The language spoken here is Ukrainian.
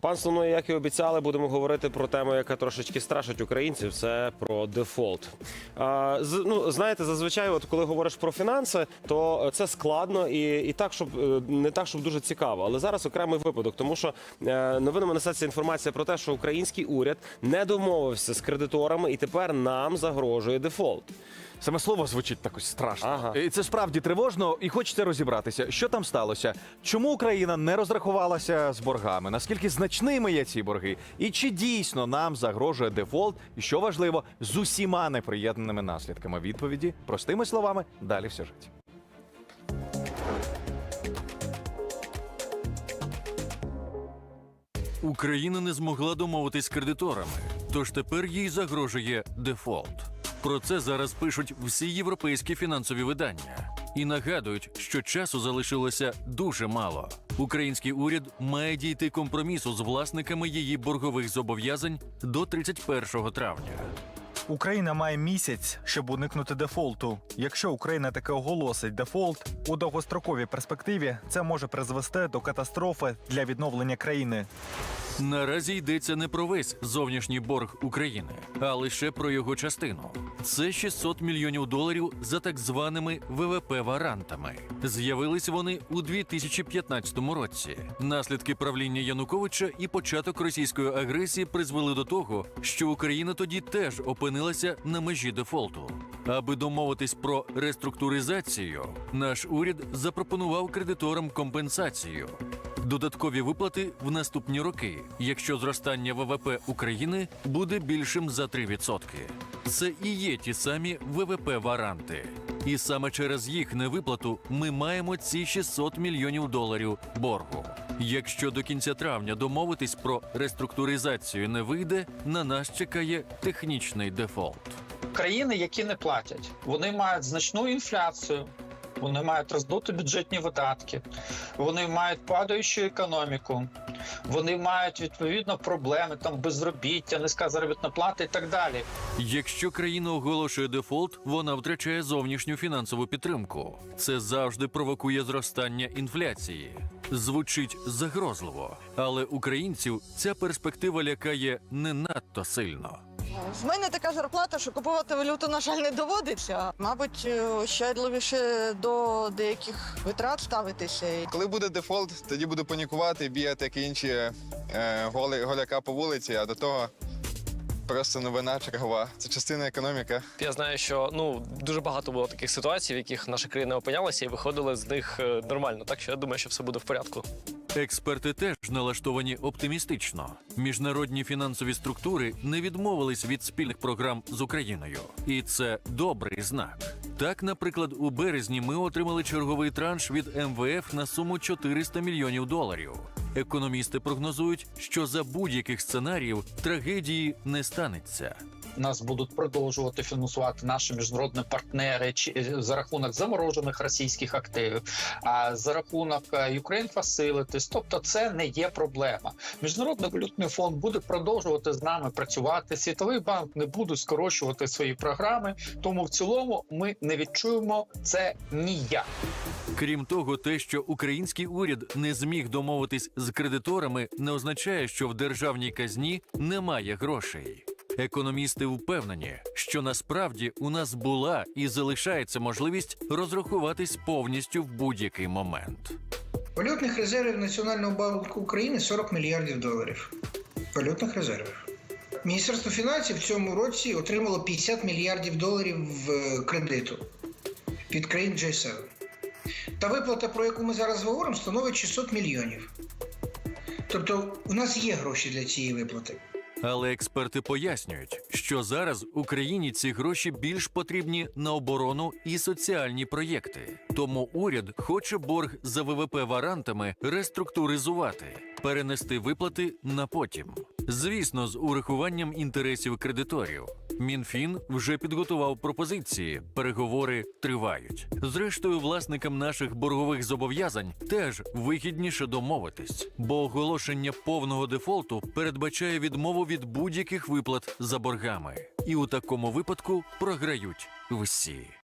Панство, ну як і обіцяли, будемо говорити про тему, яка трошечки страшить українців. Це про дефолт. А, з, ну знаєте, зазвичай, от коли говориш про фінанси, то це складно і, і так, щоб е, не так, щоб дуже цікаво. Але зараз окремий випадок, тому що е, новинами несеться інформація про те, що український уряд не домовився з кредиторами, і тепер нам загрожує дефолт. Саме слово звучить так ось страшно. Ага. І це справді тривожно, і хочеться розібратися, що там сталося, чому Україна не розрахувалася з боргами, наскільки значними є ці борги, і чи дійсно нам загрожує дефолт, і що важливо, з усіма неприєднаними наслідками відповіді, простими словами, далі в сюжеті. Україна не змогла домовитись з кредиторами, тож тепер їй загрожує дефолт. Про це зараз пишуть всі європейські фінансові видання і нагадують, що часу залишилося дуже мало. Український уряд має дійти компромісу з власниками її боргових зобов'язань до 31 травня. Україна має місяць, щоб уникнути дефолту. Якщо Україна таки оголосить дефолт, у довгостроковій перспективі це може призвести до катастрофи для відновлення країни. Наразі йдеться не про весь зовнішній борг України, а лише про його частину. Це 600 мільйонів доларів за так званими ВВП-варантами. З'явились вони у 2015 році. Наслідки правління Януковича і початок російської агресії призвели до того, що Україна тоді теж опинилася на межі дефолту. Аби домовитись про реструктуризацію, наш уряд запропонував кредиторам компенсацію. Додаткові виплати в наступні роки, якщо зростання ВВП України буде більшим за 3%. Це і є ті самі ВВП-варанти. І саме через їх невиплату ми маємо ці 600 мільйонів доларів боргу. Якщо до кінця травня домовитись про реструктуризацію не вийде, на нас чекає технічний дефолт. країни, які не платять, вони мають значну інфляцію. Вони мають роздути бюджетні видатки, вони мають падаючу економіку, вони мають відповідно проблеми там безробіття, низька заробітна плата і так далі. Якщо країна оголошує дефолт, вона втрачає зовнішню фінансову підтримку. Це завжди провокує зростання інфляції. Звучить загрозливо, але українців ця перспектива лякає не надто сильно. В мене така зарплата, що купувати валюту, на жаль, не доводиться. Мабуть, е, ощадливіше до деяких витрат ставитися. Коли буде дефолт, тоді буду панікувати, бігати, як і інші е, голи, голяка по вулиці, а до того просто новина чергова. Це частина економіки. Я знаю, що ну дуже багато було таких ситуацій, в яких наша країна опинялася і виходили з них е, нормально. Так що я думаю, що все буде в порядку. Експерти теж налаштовані оптимістично. Міжнародні фінансові структури не відмовились від спільних програм з Україною, і це добрий знак. Так, наприклад, у березні ми отримали черговий транш від МВФ на суму 400 мільйонів доларів. Економісти прогнозують, що за будь-яких сценаріїв трагедії не станеться. Нас будуть продовжувати фінансувати наші міжнародні партнери чи е, за рахунок заморожених російських активів, а за рахунок е, Ukraine Facilities. Тобто, це не є проблема. Міжнародний валютний фонд буде продовжувати з нами працювати. Світовий банк не буде скорочувати свої програми. Тому в цілому ми не відчуємо це ніяк. Крім того, те, що український уряд не зміг домовитись з кредиторами, не означає, що в державній казні немає грошей. Економісти впевнені, що насправді у нас була і залишається можливість розрахуватись повністю в будь-який момент. Валютних резервів Національного банку України 40 мільярдів доларів. Валютних резервів. Міністерство фінансів в цьому році отримало 50 мільярдів доларів е, кредиту від країн G7. Та виплата, про яку ми зараз говоримо, становить 600 мільйонів. Тобто, у нас є гроші для цієї виплати. Але експерти пояснюють, що зараз Україні ці гроші більш потрібні на оборону і соціальні проєкти. Тому уряд хоче борг за ВВП варантами реструктуризувати, перенести виплати на потім. Звісно, з урахуванням інтересів кредиторів. Мінфін вже підготував пропозиції. Переговори тривають. Зрештою, власникам наших боргових зобов'язань теж вигідніше домовитись, бо оголошення повного дефолту передбачає відмову від будь-яких виплат за боргами, і у такому випадку програють всі.